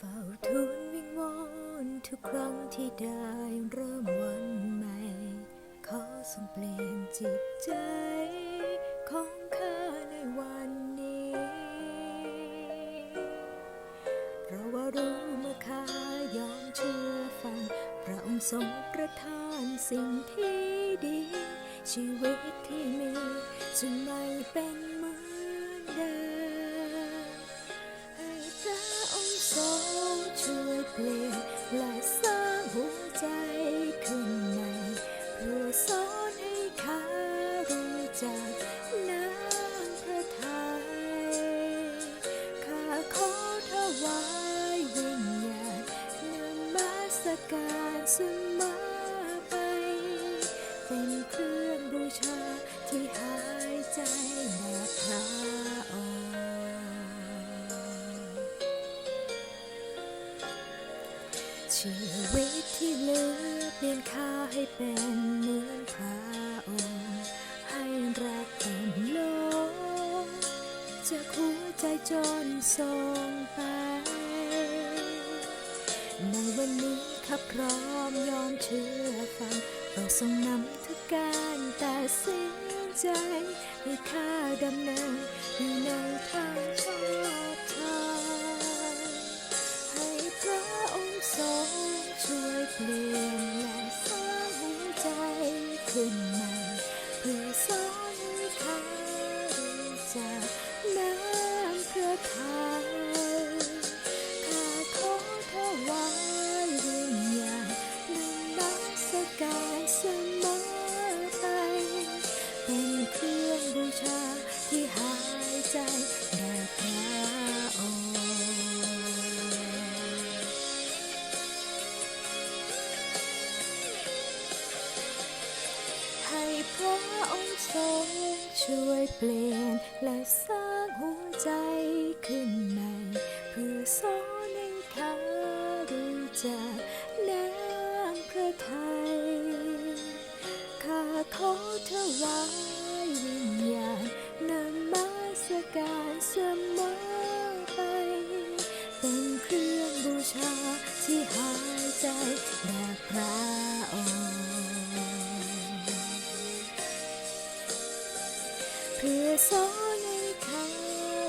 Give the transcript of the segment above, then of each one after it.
ฝ้าทุกครั้งที่ได้เริ่มวันใหม่ ขอส่งเปลี่ยนจิตใจ ของข้าในวันนี้ เพราะว่ารู้เมื่อข้ายอมเชื่อฟัง พระองค์ทรงประทานสิ่งที่ดี ชีวิตที่มีจะไม่เป็น การเสมอไป เป็นเครื่องบูชาที่หายใจแด่พระองค์ชีวิตที่เหลือเปลี่ยนค่าให้เป็นเหมือนพระองค์ ให้รักเต็มโลกจากหัวใจจนส่งไปในวันนี้ ข้าพร้อมยอมเชื่อฟังโปรดทรงนำทุกการตัดสินใจ ให้ข้าดำเนินอยู่ในทางชอบธรรมให้พระองค์ทรงช่วยเปลี่ยนและสร้างหัวใจขึ้นใหม่เพื่อสอนให้ข้ารู้จักน้ำพระทัารเสมอไป เป็นเครื่องบูชาที่หายใจแด่พระองค์ให้พระองค์ทรงช่วยเปลี่ยนและสร้างหัวใจขึ้นใหม่เพื่อสอนให้ข้ารู้จักน้ำพระทัย ขอถวายวิญญาณนมัสการเสมอไป เป็นเครื่องบูชาที่หายใจแด่พระองค์เพื่อสอนให้เขา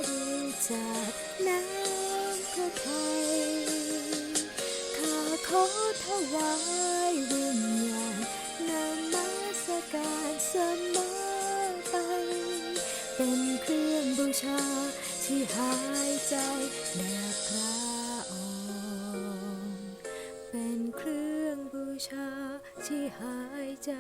รู้จักน้ำพระทัยข้าขอถวาย เป็นเครื่องบูชา ที่หายใจแด่พระองค์ เป็นเครื่องบูชาที่หายใจ